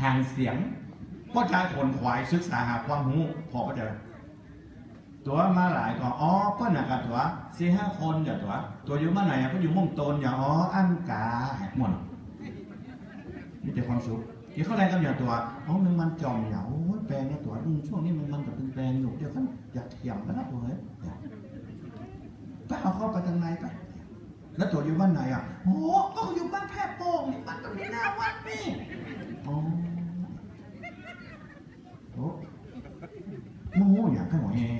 ห่างเสียงก็จะขนขวายศึกษาหาความรู้พอก็จะตัวมาหลายก็อ๋อก็หนักกับตัวสี่ห้าคนอย่าตัว ตัวอยู่มาไหนอะก็อยู่ม่งโตนอย่าอ๋ออันกาแหกหมดนี่แต่ความสุขที่เขาแรงกันอย่างตัวอ๋อมันมันจอมเหยาโอ้ยแปลงเนี่ยตัวช่วงนี้มันมันกับเป็นแปลงอยู่เดี๋ยวกันอยากเถียงกันนะตัวเฮ้ยไปเอาเข้าไปทางในไปแล้วตัวอยู่บ้านไหนอะโอ้ก็อยู่บ้านแพร่โป่งนี่บ้านตรงนี้หน้าวัดนี่อ๋อโอ้โมโหอย่างข้างหัวแง่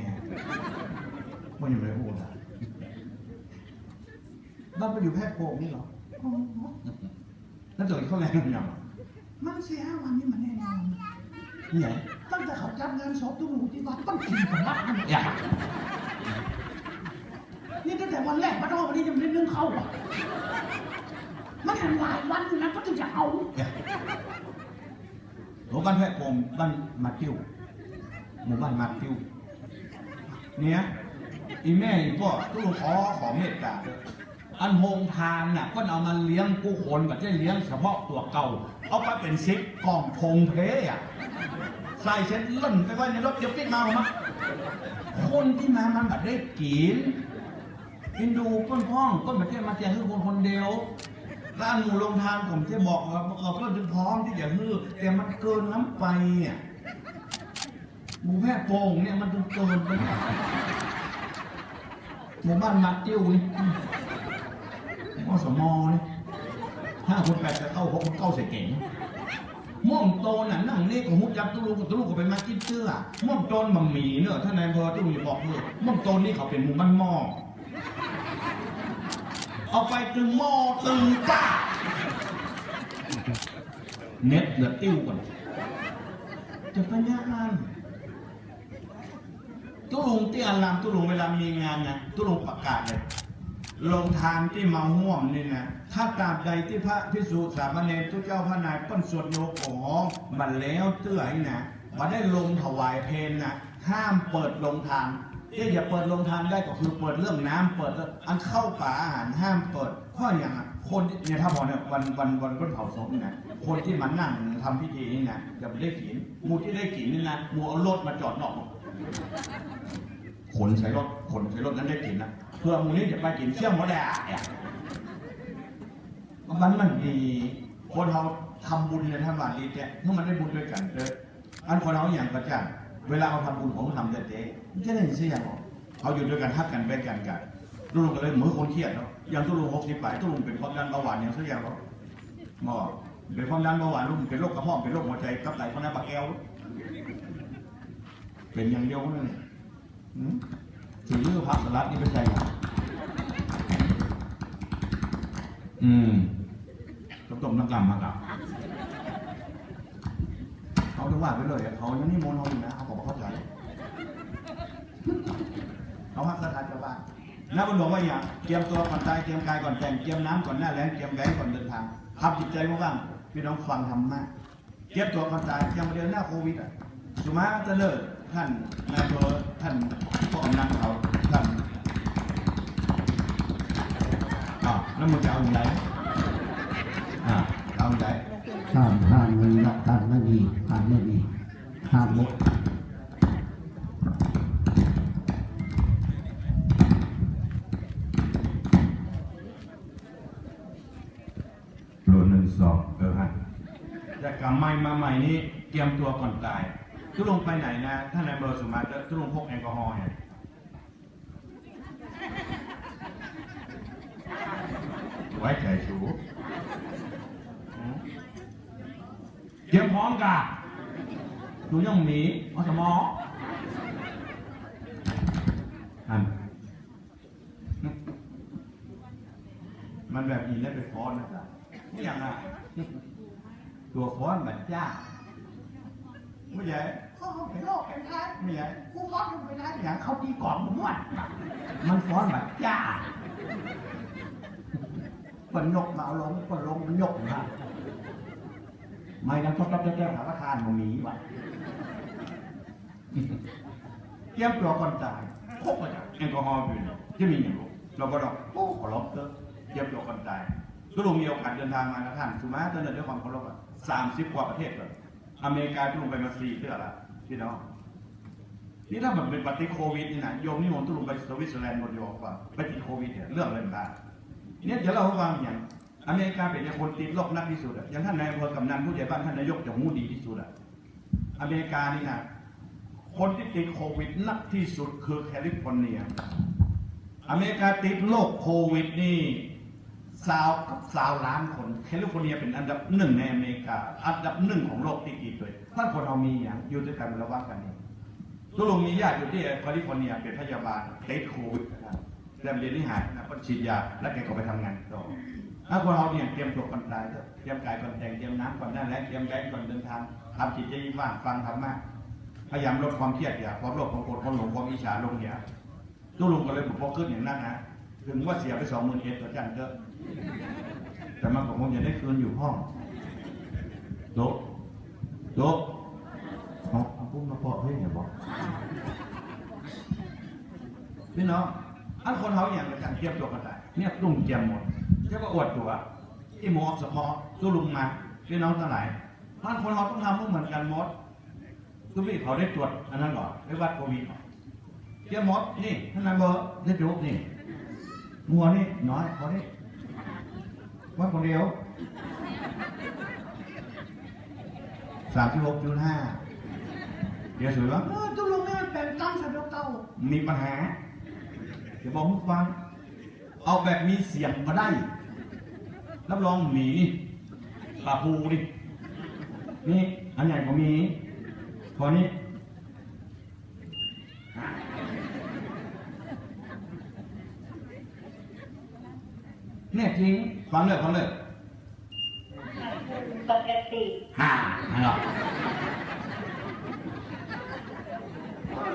มัน อยู่ในหูนะบ้านไปอยู่แพร่โป่งนี่เหรออ๋อแล้วตัวเขาแรงกันยังมันเสียวันนี้มันแน่นอนนี่ไงตั้งแต่เขาจัดงานศพตุ้งหูที่วัดต้องกินกับบ้านอย่านี่ตั้งแต่วันแรกมาโดนวันนี้ยังไม่ได้เรื่องเข้าอะมันเห็นหลายวันอยู่นะก็ถึงจะเอาหมู่บ้านแพร่ผมบ้านมาติ้วหมู่บ้านมาติ้วเนี่ย อีแม่อีพ่อตู้ขอขอเมตตาอันโฮงทานน่ะก็เอามาเลี้ยงผู้คนแบบจะเลี้ยงเฉพาะตัวเก่า เอาไปเป็นซิปกล่องพงเพอะใส่เสร็จล่นไปไว้ในรถเดี๋ยวปิดมาหรอมั้งคนที่มามันแบบได้กินฮินดูก้นพ้องก้นประเทศมาแจกให้คนคนเดียวร้านหมูลงทานผมจะบอกว่าเราก็จะพร้อมที่จะฮือแต่มันเกินน้ำไปอะหมูแพร่โป่งเนี่ยมันจนเกินไปเนี่ย หมู่บ้านมัดติ้วนี่มอสมอนี่ห้าคนแปดจะเข้าหกคนเข้าใส่เก่งม่วงโตน่ะนั่งนี่ของมุดจับตุลูกตุลูกก็ไปมากินเสื้อม่วงโตนมัมหมี่เนอะท่านนายอำเภอที่ผมจะบอกเลยม่วงโตนนี่เขาเป็นหมู่บ้านหม้อเอาไปตึงหม้อตึงป้าเน็ตเหลือติ้วก่อนจะเป็นยังไง ตุลุงที่อารามตุลุงเวลามีงานนะตุลุงประกาศเลยลงทานที่มาห่วมนี่นะถ้าตาบใดที่พระพิสุสามเณรทุกเจ้าพระนายป้นสวดโยกองบันแล้วเตื้อยนะมาได้ลงถวายเพลนนะห้ามเปิดลงทานที่อย่าเปิดลงทานได้ก็คือเปิดเรื่องน้ำเปิดอันเข้าป่าอาหารห้ามเปิดเพราะอย่างคนเนี่ยถ้าพอเนี่ยวันวันวันวันเผาศพนี่นะคนที่มานั่งทำพิธีนี่นะจะไม่ได้กินหมูที่ได้กินนี่นะหมูเอารถมาจอดนอก ขนใช้รถขนใช้รถนั้นได้กินนะเพื่อมูลนี้จะไปกินเชี่ยงมดแดดเนี่ยมันมันดีคนเราทำบุญในทำบาดีแต่ถ้ามันได้บุญด้วยกันเด้ออันคนเราอย่างประจันเวลาเราทำบุญของเราทำแต่เจ๊มันจะได้เสียหรอเขาอยู่ด้วยกันทักกันแบกกันกันตุลุงก็เลยเหมือนคนเครียดเนาะอย่างตุลุงหกสิบปลายตุลุงเป็นความดันเบาหวานอย่างเสียหรอหมอเป็นความดันเบาหวานลุงเป็นโรคกระเพาะเป็นโรคหัวใจกับไหลคนนั้นปากแก้ว เป็นอย่างเดียวนั่น หืมถือเรื่องผักสลัดนี่ไม่ใช่หรออืมต้มต้มน้ำกำมากับเขาถึงว่าไปเลยอะเขายังนี่มนต์เขาอยู่นะเขาบอกว่าเข้าใจเขาพักสถานชาวบ้านนักบุญบอกว่าอย่างเตรียมตัวก่อนตายเตรียมกายก่อนแต่งเตรียมน้ำก่อนหน้าแล้งเตรียมแบงก่อนเดินทางทำจิตใจว่างๆพี่น้องฟังธรรมะเตรียมตัวก่อนตายยังมาเดือนหน้าโควิดอะสุมาจะเลิก ท่านนายอำเภอท่านพ่อกำนันเขาท่านอ้าวแล้วมึงจะเอาอย่างไรอ่าเอาอย่างไรห้ามห้ามมีหลักการไม่มีห้ามไม่มีห้ามมุกโหลหนึ่งสองเออฮะจะกลับใหม่มาใหม่นี้เตรียมตัวก่อนตาย ทุลงไปไหนนะท่านนายอำเบอร์สุมาทุลงพกแอลกอฮอล์เนี่ยไว้ใจชูเตรียมพร้อมกะดูย่องหมีอสมออันมันแบบนี้แล้วไปฟ้อนนะจ๊ะไม่อย่างอะตัวฟ้อนแบบจ้า ไม่ใหญ่เขาเป็นโรคเป็นไข้ไม่ใหญ่กูฟ้อนมันไม่ได้อย่างเขาตีกล่องผมหมดมันฟ้อนแบบจ้าคนยกมาเอาลงคนลงมันยกมาไม่นั้นก็ต้องแก้หาประทานมันมีว่ะเตรียมตัวก่อนตายพกมาจากแอลกอฮอล์อยู่เนี่ยจะมีอย่างรู้เราก็ต้องโอ้ขอรับเถอะเตรียมตัวก่อนตายก็ลงมีโอกาสเดินทางมานะท่านสุมาเดินเดินด้วยความเคารพอะสามสิบกว่าประเทศเลย อเมริกาตุลุงไปมาสี่เดือนละพี่น้องนี่ถ้ามันเป็นปฏิโควิดนี่นะโยมนี่ผมตุลุงไปสวิตเซอร์แลนด์หมดโยมว่าไปติดโควิดเนี่ยเรื่องอะไรบ้างเนี่ยเดี๋ยวเราฟังอย่างอเมริกาเป็นคนติดโรคนักที่สุดอะอย่างท่านนายอำเภอกำนันผู้ใหญ่บ้านท่านนายกจะหู้ดีที่สุดอะอเมริกานี่นะคนที่ติดโควิดนักที่สุดคือแคลิฟอร์เนีย อเมริกาติดโรคโควิดนี่ สาวกับสาวล้านคนแคลิฟอร์เนียเป็นอันดับหนึ่งในอเมริกา อันดับหนึ่งของโลกที่ติดเลยท่านคนเรามีอย่างอยู่ด้วยกันระวังกันนี่ตุลุงมีญาติอยู่ที่แคลิฟอร์เนียเป็นพยาบาลติดโควิดนะครับแล้วเรียนที่หายนะก็ฉีดยาแล้วแกก็ไปทำงานต่อถ้าคนเราเนี่ยเตรียมตัวก่อนตายเตรียมกายก่อนแต่งเตรียมน้ำก่อนนั่นและเตรียมใจก่อนเดินทางทำจิตใจว่างฟังธรรมะพยายามลดความเครียดอย่าความโลภความโกรธความหลงความอิจฉาลงอย่าตู้ลุงก็เลยผมพกขึ้นอย่างนั้นนะถึงว่าเสียไปสองหมื่นเอ็ดต่อจันเถอะ แต่มันผมคงได้คืนอยู่ห้องโต๊ะโต๊ะเอาเอาปุ้มมาปอดให้เนี่ยบอกพี่น้องอันคนเขาอย่างกันเทียบตัวกันได้เนี่ยลุงเจียมหมดเรียกว่าอวดตัวที่หมอสมอตู้ลุงมาพี่น้องทั้งหลายท่านคนเราต้องทำเหมือนกันหมดทุกที่เขาได้ตรวจอันนั้นก่อนได้วัดโควิดก่อนเจ้าหมดนี่ท่านนายเบอร์ได้จุกนี่งัวนี่น้อยพอนี่ วัดคนเดียวสามสิบหกจุดห้าเดี๋ยวสวยว่าเออตุลงเนี่ยแต่งตั้งสำหรับเก่ามีปัญหา เดี๋ยวบอกให้ฟัง เอาแบบมีเสียงมาได้ รับรองหมีปลาปูดิ นี่ อันใหญ่กว่าหมีพอนี้ เนี่ยจริงฟังเลยฟังเลยปกติฮ่าฮัลโหล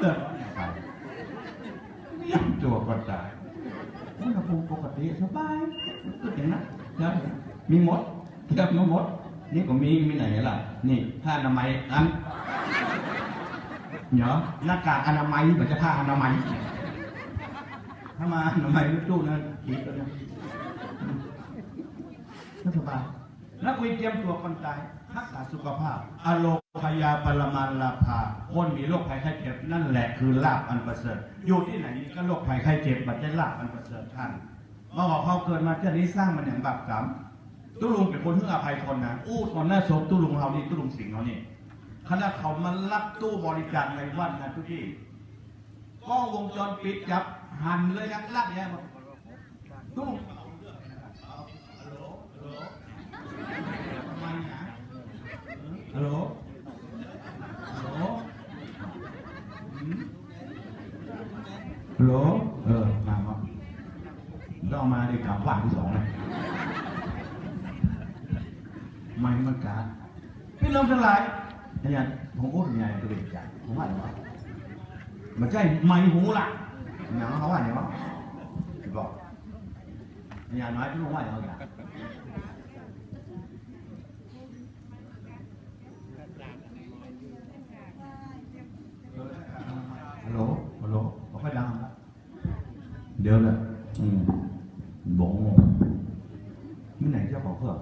เลิกยังตัวก็ตายอุณหภูมิปกติสบายก็อย่างนั้นนะมีมดเทียบมีมด นี่ก็มีมีไหนล่ะ นี่ผ้าอนามัยอันเนาะหน้ากากอนามัยมันจะผ้าอนามัยถ้ามาอนามัยไม่ตู้นะอีกแล้วเนี่ย รัฐบาลแล้วคุยเตรียมตัวคนตายรักษาสุขภาพ อโลพยาปรมาลาภา คนมีโรคภัยไข้เจ็บนั่นแหละคือลาบอันประเสริฐ อยู่ที่ไหนก็โรคภัยไข้เจ็บมันจะลาบอันประเสริฐท่านมาบอกเขาเกิดมาเจ้านี้สร้างมันอย่างบาปกรรมตุลุงเป็นคนเพื่ออภัยคนนะ อู้ตอนหน้าศพตุลุงเรานี่ตุลุงสิงห์เรานี่ขณะเขามาลักตู้บริจาคในวัดนะทุกที่กล้องวงจรปิดจับหันเลยนะลักเนี่ยตุลุง ฮัลโหลฮัลโหลฮัลโหลเออ มามาต้องมาในกล่าวว่างที่สองเลยไม่มันการพี่น้องทั้งหลายอาจารย์ผมพูดยังไงตัวเด็กใจผมว่าอย่างไรมันใช่ไม่หูละอย่างเขาว่าอย่างไรบอกอาจารย์น้อยพี่ลุงว่าอย่างไร ฮัลโหล ฮัลโหลบอกให้ดังนะ เดี๋ยวเลยอืมบอกมื่อไหนเจ้าของเครื่อง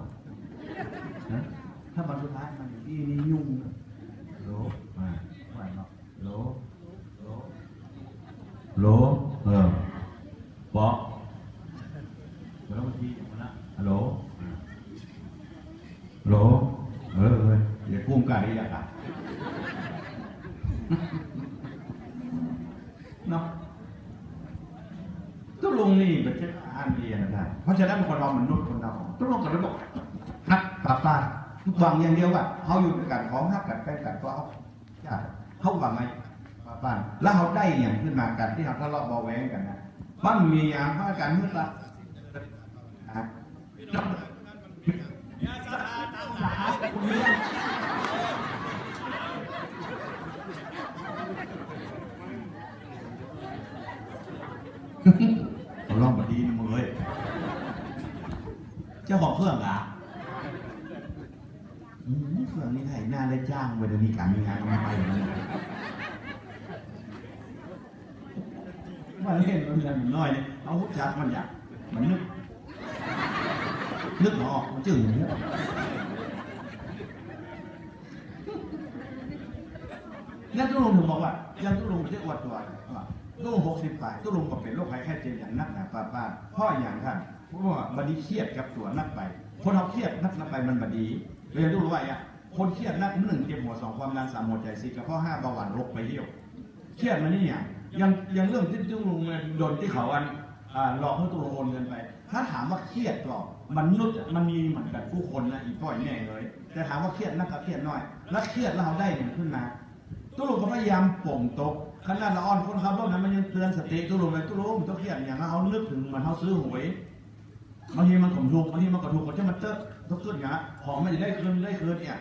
นะถ้าวันสุดท้ายมันอีนี่ยุ่งนะฮัลโหลมาไหวเนาะฮัลโหลฮัลโหลฮัลโหลเออบอกเดี๋ยวบางทีมันนะฮัลโหลฮัลโหลเออเออเดี๋ยวกุ้งไก่อยากอะ เนาะตุลุง นี่เป็นเจ้าอ่าเรียนนะครับเพราะฉะนั้นคนเรามนุษย์คนเราตุลุงก็เลยบอกฮักปาป้าหวังอย่างเดียวว่าเขาอยู่ด้วยกันของฮักกันใกล้กันก็เขาใช่เขาหวังไงปาป้าแล้วเขาได้อย่างขึ้นมากันที่เขาทะเลาะเบาแหวงกันนะมันมีอย่างพากันเมื่อละอะเขาลองมาดีนะมึงเอ้ยเจ้าของเครื่องอะอืมเครื่องนี้ไถหน้าได้จ้างไปเดี๋ยวนี้การมีงานเอามาไปอย่างนี้มาเล่นมันยังน้อยเนี่ยเอาหุบจักมันอยากมันนึกนึกออกมันจึงอย่างนี้นั่นตุลุงถึงบอกว่ายังตุลุงจะอวดตัวว่าตุลงหกสิบปลาตุลุงก็เป็นโรคภัยไข้เจ็บอย่างนักหนาป้าป้าพราะอย่างท่าน เพราะว่าบัดนี้เครียดกับตัวนักไป คนเราเครียดนักนักไปมันบัดีเรียนรู้ไว้อะคนเครียดนักหนึ่งเจ็บหัวสองความดันสามหัวใจสี่กระเพาะห้าเบาหวานโรคไปเยี่ยวเครียดมานี่อย่างยังยังเรื่องที่ตุลุงโดนที่เขาอันหลอกให้ตุลุงโอนเงินไป ถ้าถามว่าเครียดหรอกมันนุษย์มันมีเหมือนกันผู้คนนะอีกพ่อยแน่เลย แต่ถามว่าเครียดนักกับเครียดน้อย แล้วเครียดแล้วเราได้เงินขึ้นมาตุลุงก็พยายามป่งตกขนาดละอ่อนคนขับรถนั้นมันยังเตือนสติตุลุงเลยตุลุงต้องเครียดอย่างนั้นเขานึกถึงเหมันเขาซื้อหวย บางทีมันขมถูกบางทีมันก็ถูกก็จะมันเตอะทุกขึ้นอย่างของมันจะได้คืนได้คืนเนี่ย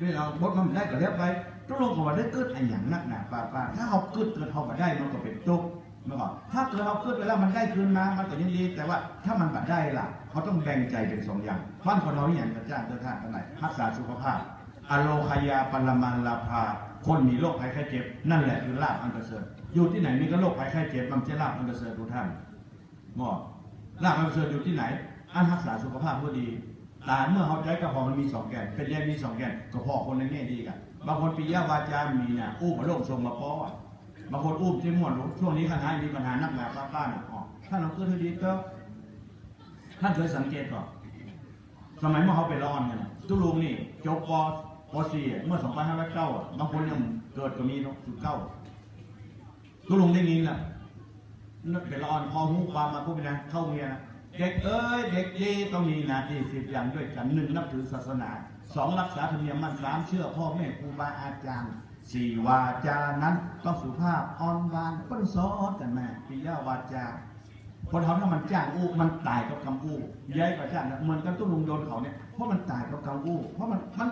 ด้วยเราบดมันไม่ได้ก็เรียบไปตุลุงก็ว่าได้เกิดไอ้อย่างนักหนาป้าป้าถ้าเขาเกิดเกิดเขามาได้มันก็เป็นตุกเมื่อก่อนถ้าเกิดเขาเกิดไปแล้วมันได้คืนมามันก็ยังดีแต่ว่าถ้ามันบัดได้ล่ะ เขาต้องแบ่งใจเป็นสองอย่างบ้านคนเราอย่างกระจ้างเจ้าท่าทั้งหลายรักษาสุขภาพอโลคยาปรมันลาภาคนมีโรคภัยไข้เจ็บ นั่นแหละคือลาบอันประเสริฐอยู่ที่ไหนมีก็โรคภัยไข้เจ็บมันจะลาบอันประเสริฐทุกท่านงอลาบอันประเสริฐอยู่ที่ไหน อันรักษาสุขภาพผู้ดีตาเมื่อเขาใจกระเพาะมันมีสองแกนเป็นแยกมีสองแกนกระเพาะคนในแง่ดีกันบางคนปิยาวาจามีเนี่ยอู้มาโรคทรงมาป้อบางคนอู้ที่ม่วนช่วงนี้คณะมีปัญหานักหนาป้าป้านี่ยอ๋อท่านเราเกิดให้ดีก็ท่านเคยสังเกตก่อนสมัยเมื่อเขาไปร้อนกันน่ะตุลุงนี่จบปปสี่เมื่อ2509อะบางคนยังเกิดก็มีเนาะสุดเก้าตุลุงได้ยินแหละนึกเป็นร้อนพอหูความมาพูดไปนะเข้าเมียนะ เด็กเอ้ยเด็กดีต้องมีหนาที่สิบอย่างด้วยกันหนึ่งนับถือศาสนาสองรักษาธรรมเนียมมันสามเชื่อพ่อแม่ครูบาอาจารย์สี่วาจานั้นต้องสุภาพอ่อนหวานป้นซอสกันแม่ปิยาวาจาคนเขาถ้ามันจ้างอู้มันตายกับคำอู้ย้ายกว่าจ้างนะเหมือนกับตุ้ลุงโดนเขาเนี่ยเพราะมันตายกับคำอู้เพราะมันมัน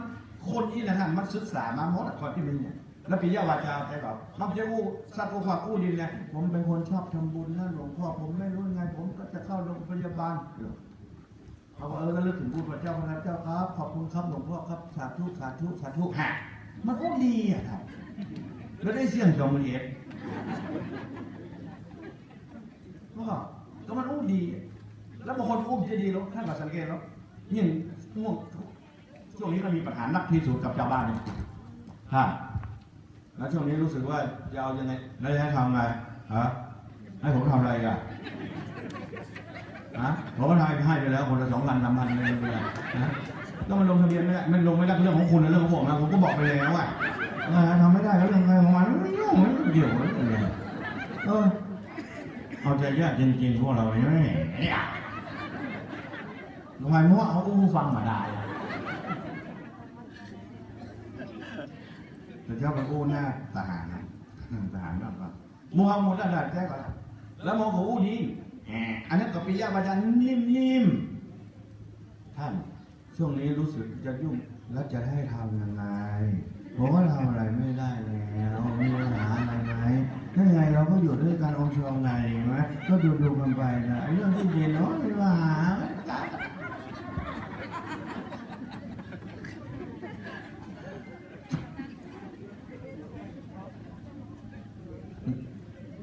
คนนี้นะท่านมันศึกษามาหมดอะคนที่มันเนี่ย แล้วปิยาวาจาใช่เปล่ามันจะอู้สัตว์อู้ฝักอู้ดินเนี่ยผมเป็นคนชอบทำบุญนะหลวงพ่อผมไม่รู้ไง ผมก็จะเข้าโรงพยาบาลเดี๋ยวเขาเออก็เลิกถึงพูดพระเจ้าพระเจ้าครับ ขอบคุณครับหลวงพ่อครับสาธุสาธุสาธุฮะมันอู้ดีอะครับแล้วได้เสียงสองมื่นเอ็ดก็ก็มันอุ้ดี แล้วบางคนอุ้มจะดีแล้วท่านก็สังเกตแล้วยิ่งง่วงช่วงนี้เรามีปัญหานักพิสูจน์กับชาวบ้านเนี่ยฮะ แล้วช่วงนี้รู้สึกว่าจะเอายังไงแล้วจะให้ทำไงฮะให้ผมทำอะไรกันฮะผมก็ทำให้ให้ไปแล้วคนละสองพันสามพันเลยเลยนะก็มันลงทะเบียนไม่ได้มันลงไม่ได้เรื่องของคุณนะเรื่องของผมนะผมก็บอกไปแล้วว่าเออทำไม่ได้แล้วเรื่องอะไรของมันไม่ยุ่งไม่เกี่ยวไม่เกี่ยวเออเอาใจยากจริงๆพวกเราเนี่ยเนี่ยทำไมเพราะว่าเขาอู้ฟังมาได้อะ แต่เจ้าไปอู้หน้าทหารนะทหารนั่นก็มูฮัมหมัดอัดแจ้ก่อนนะแล้วมองเขาอู้ดีแหมอันนั้นก็ปิยาบาจารนิ่มๆท่านช่วงนี้รู้สึกจะยุ่งแล้วจะให้ทำยังไงผมก็ทำอะไรไม่ได้แล้วมีปัญหาอะไรไหมถ้าไงเราก็อยู่ด้วยกันองค์ชองไงใช่ไหมก็ดูดูๆกันไปนะไอ้เรื่องที่ดินเนาะไม่ว่าหา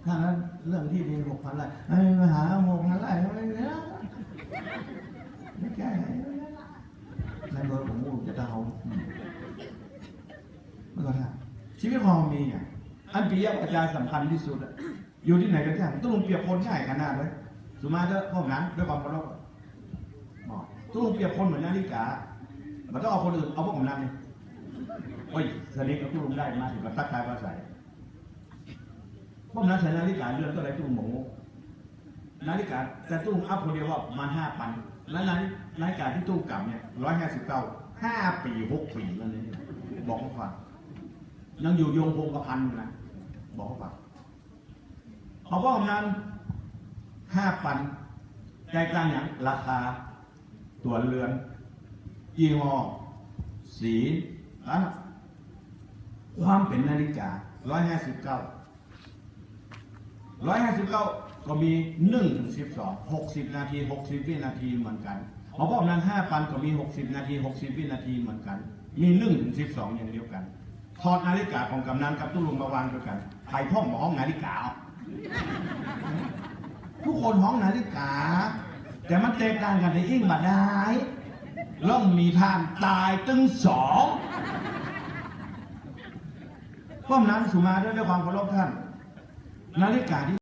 ถ้านั้นเรื่องที่ดินหกพันไร่ไอ้มาหาหกพันไร่ทำไมเนี่ยไม่แก้ไขในบอร์ของกูจะเดาอืมไม่ก็ได้ชีวิตของมีเนี่ยอันปิยะอาจารย์สำคัญที่สุดอะอยู่ที่ไหนก็ช่างต้องลงเปรียบคนง่ายขนาดเลยสุมาเถอะพวกนั้นด้วยความเคารพบอกต้องลงเปรียบคนเหมือนนาฬิกามันต้องเอาคนอื่นเอาพวกผมนั่นนี่โอ้ยสนิทกับตู้ลุงได้มาถึงกับตักทายภาษา พวกนั้นใส่นาฬิกาเรือนก็เลยตู้หมูนาฬิกาแต่ตู้อัพคนเดียวว่ามาห้าพันแล้วนาฬินาฬิกาที่ตู้กลับเนี่ยร้อยห้าสิบเก้าห้าปีหกปีแล้วเนี่ยบอกเขาฟังยังอยู่โยงคงกระพันอยู่นะบอกเขาฟังเอาพ่อกำนันห้าพันใจกลางอย่างราคาตัวเรือนยี่ห้อสีอะความเป็นนาฬิการ้อยห้าสิบเก้า ร้อยห้าสิบเก้าก็มีหนึ่งถึงสิบสองหกสิบนาทีหกสิบวินาทีเหมือนกันเอาพ่อกำนันห้าพันก็มีหกสิบนาทีหกสิบวินาทีเหมือนกัน มีหนึ่งถึงสิบสองอย่างเดียวกันถอดนาฬิกาของกำนันกับตู้ลุงมาวางด้วยกันใครพ่องห้องนาฬิกา ทุกคนห้องนาฬิกา แต่มันแตกต่างกันในอิ่งบัดได้ล่องมีทางตายตึงสองป้อมนั้นสุมาด้วยด้วยความเคารพท่าน นาฬิกาที่